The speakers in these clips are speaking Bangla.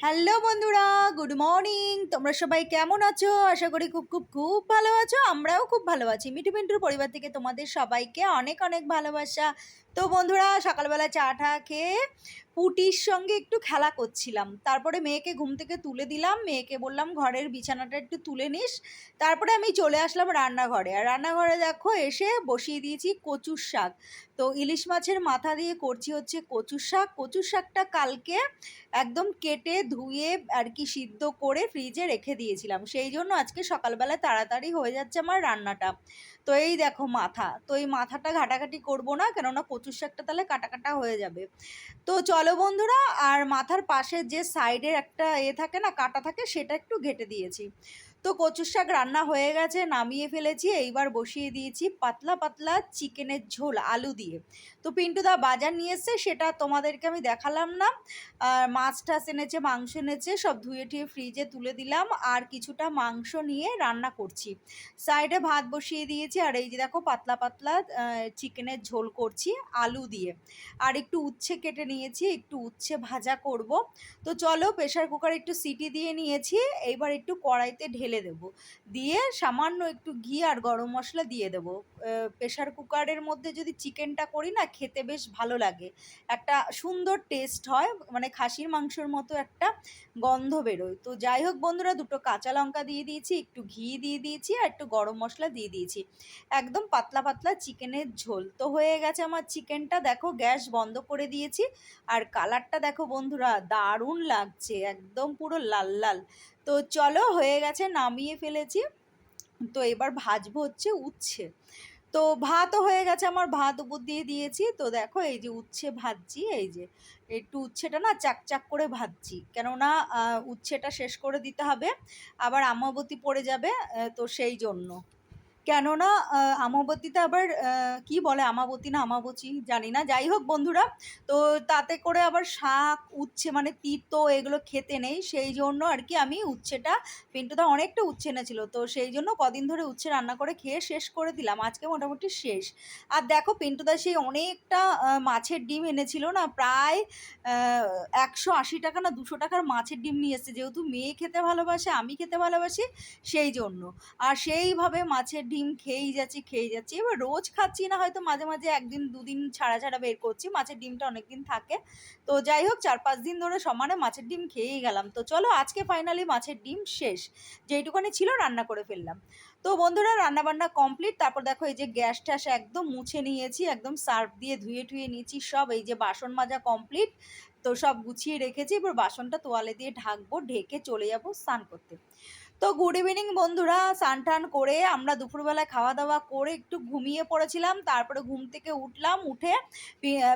হ্যালো বন্ধুরা, গুড মর্নিং। তোমরা সবাই কেমন আছো? আশা করি খুব খুব খুব ভালো আছো। আমরাও খুব ভালো আছি। মিঠু পিন্টুর পরিবার থেকে তোমাদের সবাইকে অনেক অনেক ভালোবাসা। তো বন্ধুরা, সকালবেলা চা টা খেয়ে পুটির সঙ্গে একটু খেলা করছিলাম। তারপরে মেয়েকে ঘুম থেকে তুলে দিলাম। মেয়েকে বললাম, ঘরের বিছানাটা একটু তুলে নিস। তারপরে আমি চলে আসলাম রান্নাঘরে। আর রান্নাঘরে দেখো, এসে বসিয়ে দিয়েছি কচুর শাক। তো ইলিশ মাছের মাথা দিয়ে করছি হচ্ছে কচুর শাক। কচুর শাকটা কালকে একদম কেটে ধুয়ে আর কি সিদ্ধ করে ফ্রিজে রেখে দিয়েছিলাম। সেই জন্য আজকে সকালবেলা তাড়াতাড়ি হয়ে যাচ্ছে আমার রান্নাটা। তো এই দেখো মাথা। তো এই মাথাটা ঘাটাঘাটি করব না, কেননা কচুর শাকটা তাহলে কাটা কাটা হয়ে যাবে। তো চলো বন্ধুরা, আর মাথার পাশে যে সাইডের একটা এ থাকে না, কাটা থাকে, সেটা একটু ঘেটে দিয়েছি। তো কচুর শাক রান্না হয়ে গেছে, নামিয়ে ফেলেছি। এইবার বসিয়ে দিয়েছি পাতলা পাতলা চিকেনের ঝোল, আলু দিয়ে। তো পিন্টুদা বাজার নিয়ে এসছে, সেটা তোমাদেরকে আমি দেখালাম না। আর মাছ টাছ এনেছে, মাংস এনেছে, সব ধুয়ে টুয়ে ফ্রিজে তুলে দিলাম। আর কিছুটা মাংস নিয়ে রান্না করছি। সাইডে ভাত বসিয়ে দিয়েছি, আর এই যে দেখো পাতলা পাতলা চিকেনের ঝোল করছি আলু দিয়ে। আর একটু উচ্ছে কেটে নিয়েছি, একটু উচ্ছে ভাজা করব। তো চলো প্রেশার কুকারে একটু সিটি দিয়ে নিয়েছি, এইবার একটু কড়াইতে ঢেলে দেব। দিয়ে সামান্য একটু ঘি আর গরম মশলা দিয়ে দেবো। প্রেশার কুকারের মধ্যে যদি চিকেনটা করি না, খেতে বেশ ভালো লাগে। একটা সুন্দর টেস্ট হয় মানে খাসির মাংসর মতো একটা গন্ধ বেরোয়। তো যাই হোক বন্ধুরা, দুটো কাঁচা লঙ্কা দিয়ে দিয়েছি, একটু ঘি দিয়ে দিয়েছি আর একটু গরম মশলা দিয়ে দিয়েছি। একদম পাতলা পাতলা চিকেনের ঝোল। তো হয়ে গেছে আমার চিকেনটা। দেখো গ্যাস বন্ধ করে দিয়েছি। আর কালারটা দেখো বন্ধুরা, দারুণ লাগছে। একদম পুরো লাল লাল। তো চলো হয়ে গেছে, নামিয়ে ফেলেছি। তো এবার ভাজবো হচ্ছে উচ্ছে। তো ভাতও হয়ে গেছে আমার, ভাত উপর দিয়ে দিয়েছি। তো দেখো এই যে উচ্ছে ভাজছি, এই যে একটু উচ্ছেটা না চাকচাক চাক করে ভাজছি। কেননা উচ্ছেটা শেষ করে দিতে হবে, আবার আমাবতী পড়ে যাবে তো সেই জন্য। কেননা আমাবতীতে আবার কি বলে আমাবতী না আমাবতী জানি না। যাই হোক বন্ধুরা, তো তাতে করে আবার শাক, উচ্ছে মানে তিতো এগুলো খেতে নেই। সেই জন্য আর কি আমি উচ্ছেটা, পিন্টুদা অনেকটা উচ্ছে এনেছিল। তো সেই জন্য কদিন ধরে উচ্ছে রান্না করে খেয়ে শেষ করে দিলাম। আজকে মোটামুটি শেষ। আর দেখো পিন্টুদা সেই অনেকটা মাছের ডিম এনেছিল না, প্রায় একশো আশি টাকা না দুশো টাকার মাছের ডিম নিয়ে এসছে। যেহেতু মেয়ে খেতে ভালোবাসে, আমি খেতে ভালোবাসি, সেই জন্য। আর সেইভাবে মাছের ডিম ডিম খেয়েই যাচ্ছি খেয়েই যাচ্ছি। এবার রোজ খাচ্ছি না, হয়তো মাঝে মাঝে একদিন, দুদিন ছাড়া ছাড়া বের করছি, মাছের ডিমটা অনেক দিন থাকে। তো যাই হোক, চার পাঁচ দিন ধরে সমানে মাছের ডিম খেয়েই গেলাম। তো চলো, আজকে ফাইনালি মাছের ডিম শেষ। যেইটুখানি ছিল রান্না করে ফেললাম। তো বন্ধুরা, রান্নাবান্না কমপ্লিট তারপর দেখো, এই যে গ্যাস ট্যাস একদম মুছে নিয়েছি, একদম সার্ফ দিয়ে ধুয়ে টুয়ে নিয়েছি সব। এই যে বাসন মাজা কমপ্লিট তো সব গুছিয়ে রেখেছি। এবার বাসনটা তোয়ালে দিয়ে ঢাকবো, ঢেকে চলে যাব স্নান করতে। তো গুড ইভিনিং বন্ধুরা, স্নান টান করে আমরা দুপুরবেলায় খাওয়া দাওয়া করে একটু ঘুমিয়ে পড়েছিলাম, তারপরে ঘুম থেকে উঠলাম, উঠে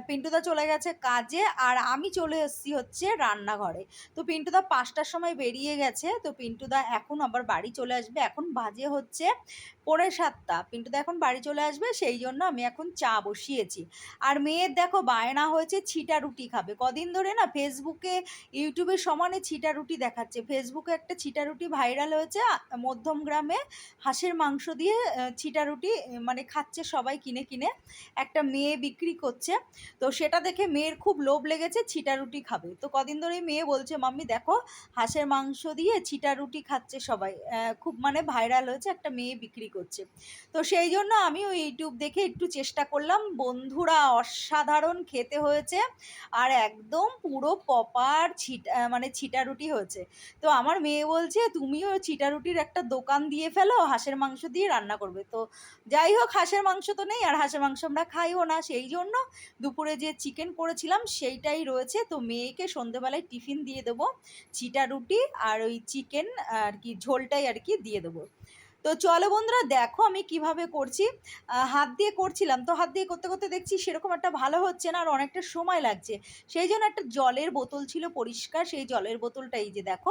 পিন্টুদা চলে গেছে কাজে আর আমি চলে এসেছি হচ্ছে রান্নাঘরে। তো পিন্টুদা পাঁচটার সময় বেরিয়ে গেছে, তো পিন্টুদা এখন আবার বাড়ি চলে আসবে, এখন বাজে হচ্ছে পৌনে সাতটা। পিন্টুদা এখন বাড়ি চলে আসবে, সেই জন্য আমি এখন চা বসিয়েছি। আর মেয়ের দেখো বায়না হয়েছে, ছিটা রুটি খাবে। কদিন ধরে না ফেসবুকে ইউটিউবে সমানে ছিটা রুটি দেখাচ্ছে। ফেসবুকে একটা ছিটা রুটি ভাইরাল হয়েছে মধ্যম গ্রামে হাঁসের মাংস দিয়ে ছিটা রুটি মানে খাচ্ছে সবাই কিনে কিনে। একটা মেয়ে বিক্রি করছে। তো সেটা দেখে মেয়ের খুব লোভ লেগেছে, ছিটা রুটি খাবে। তো কদিন ধরেই মেয়ে বলছে, মাম্মি, দেখো, হাঁসের মাংস দিয়ে ছিটা রুটি খাচ্ছে সবাই। খুব মানে ভাইরাল হয়েছে, একটা মেয়ে বিক্রি করছে। তো সেই জন্য আমি ওই ইউটিউব দেখে একটু চেষ্টা করলাম। বন্ধুরা অসাধারণ খেতে হয়েছে আর একদম পুরো পপার ছিটা মানে ছিটা রুটি হয়েছে। তো আমার মেয়ে বলছে, তুমিও ছিটা রুটির একটা দোকান দিয়ে ফেলো, হাঁসের মাংস দিয়ে রান্না করবে। তো যাই হোক, হাঁসের মাংস তো নেই, আর হাঁসের মাংস আমরা খাইও না। সেই জন্য দুপুরে যে চিকেন করেছিলাম, সেইটাই রয়েছে। তো মেয়েকে সন্ধেবেলায় টিফিন দিয়ে দেবো চিটা রুটি আর ওই চিকেন আর কি ঝোলটাই আর কি দিয়ে দেবো। তো চলো বন্ধুরা, দেখো আমি কীভাবে করছি। হাত দিয়ে করছিলাম। তো হাত দিয়ে করতে করতে দেখছি সেরকম একটা ভালো হচ্ছে না আর অনেকটা সময় লাগছে। সেই জন্য একটা জলের বোতল ছিল পরিষ্কার, সেই জলের বোতলটা এই যে দেখো,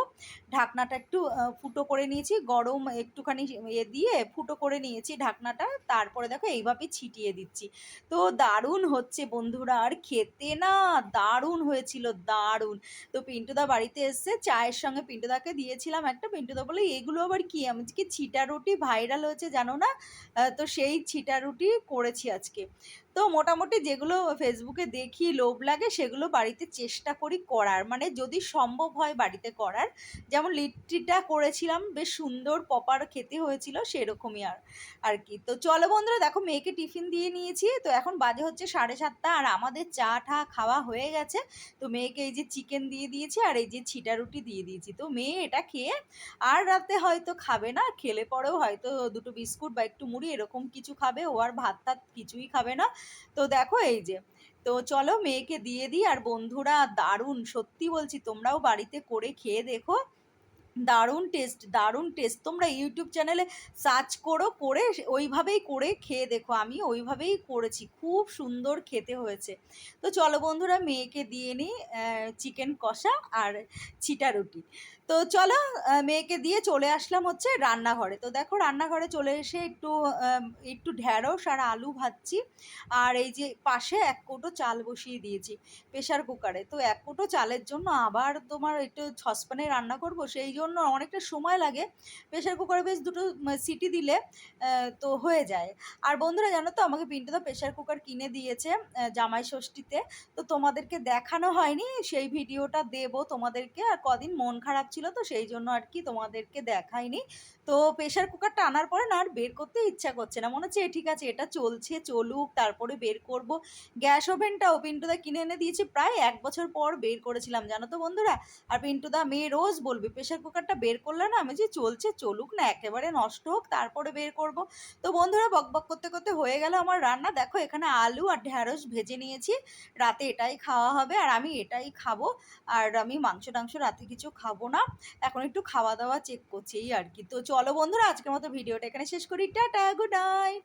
ঢাকনাটা একটু ফুটো করে নিয়েছি। গরম একটুখানি এ দিয়ে ফুটো করে নিয়েছি ঢাকনাটা। তারপরে দেখো এইভাবেই ছিটিয়ে দিচ্ছি। তো দারুণ হচ্ছে বন্ধুরা, আর খেতে না দারুণ হয়েছিল, দারুণ। তো পিন্টুদা বাড়িতে এসছে, চায়ের সঙ্গে পিন্টুদাকে দিয়েছিলাম একটা। পিন্টুদা বলে, এগুলো আবার কি? আমি কি ছিটা রুটি ভাইরাল হয়েছে জানো না? তো সেই ছিটা রুটি করেছি আজকে। তো মোটামুটি যেগুলো ফেসবুকে দেখি লোভ লাগে, সেগুলো বাড়িতে চেষ্টা করি করার। মানে যদি সম্ভব হয় বাড়িতে করার। যেমন লিট্টিটা করেছিলাম, বেশ সুন্দর পপার খেতে হয়েছিল, সেরকমই আর আর কি। তো চলো বন্ধুরা, দেখো মেয়েকে টিফিন দিয়ে নিয়েছি। তো এখন বাজে হচ্ছে সাড়ে সাতটা, আর আমাদের চা ঠা খাওয়া হয়ে গেছে। তো মেয়েকে এই যে চিকেন দিয়ে দিয়েছি, আর এই যে ছিটা রুটি দিয়ে দিয়েছি। তো মেয়ে এটা খেয়ে আর রাতে হয়তো খাবে না, খেলে পরেও হয়তো দুটো বিস্কুট বা একটু মুড়ি এরকম কিছু খাবে। ও আর ভাত টাত কিছুই খাবে না। তো দেখো এই যে, তো চলো মেয়েকে দিয়ে দিই আর বন্ধুরা দারুণ, সত্যি বলছি তোমরাও বাড়িতে করে খেয়ে দেখো। দারুণ টেস্ট দারুণ টেস্ট। তোমরা ইউটিউব চ্যানেলে সার্চ করো, করে ওইভাবেই করে খেয়ে দেখো। আমি ওইভাবেই করেছি, খুব সুন্দর খেতে হয়েছে। তো চলো বন্ধুরা, মেয়েকে দিয়ে নিই চিকেন কষা আর ছিটা রুটি। তো চলো মেয়েকে দিয়ে চলে আসলাম হচ্ছে রান্নাঘরে। তো দেখো রান্নাঘরে চলে এসে একটু একটু ঢ্যাঁড়স আর আলু ভাজছি। আর এই যে পাশে এক কৌটো চাল বসিয়ে দিয়েছি প্রেশার কুকারে। তো এক কোটো চালের জন্য আবার তোমার একটু সসপ্যানে রান্না করব, সেই জন্য অনেকটা সময় লাগে। প্রেশার কুকারে বেশ দুটো সিটি দিলে তো হয়ে যায়। আর বন্ধুরা জানো তো, আমাকে পিন্টুদা প্রেশার কুকার কিনে দিয়েছে জামাই ষষ্ঠীতে। তো তোমাদেরকে দেখানো হয়নি, সেই ভিডিওটা দেব তোমাদেরকে। আর কদিন মন খারাপ ছিল তো সেই জন্য আর কি তোমাদেরকে দেখাইনি। তো প্রেশার কুকারটা আনার পরে না আর বের করতে ইচ্ছা করছে না। মনে হচ্ছে ঠিক আছে, এটা চলছে, চলুক, তারপরে বের করব। গ্যাস ওভেনটাও পিন্টুদা কিনে এনে দিয়েছি প্রায় এক বছর পর বের করেছিলাম, জানো তো বন্ধুরা? আর পিন্টুদা মেয়ে রোজ বলবে প্রেশার কুকারটা বের করলে না আমি যে চলছে, চলুক না, একেবারে নষ্ট হোক, তারপরে বের করব। তো বন্ধুরা, বক বক করতে করতে হয়ে গেল আমার রান্না। দেখো, এখানে আলু আর ঢ্যাঁড়স ভেজে নিয়েছি। রাতে এটাই খাওয়া হবে আর আমি এটাই খাব। আর আমি মাংস টাংস রাতে কিছু খাব না। এখন একটু খাওয়া দাওয়া চেক করছি, এই আর কি। তো চলো বন্ধুরা, আজকের মতো ভিডিওটা এখানে শেষ করি। Tata good night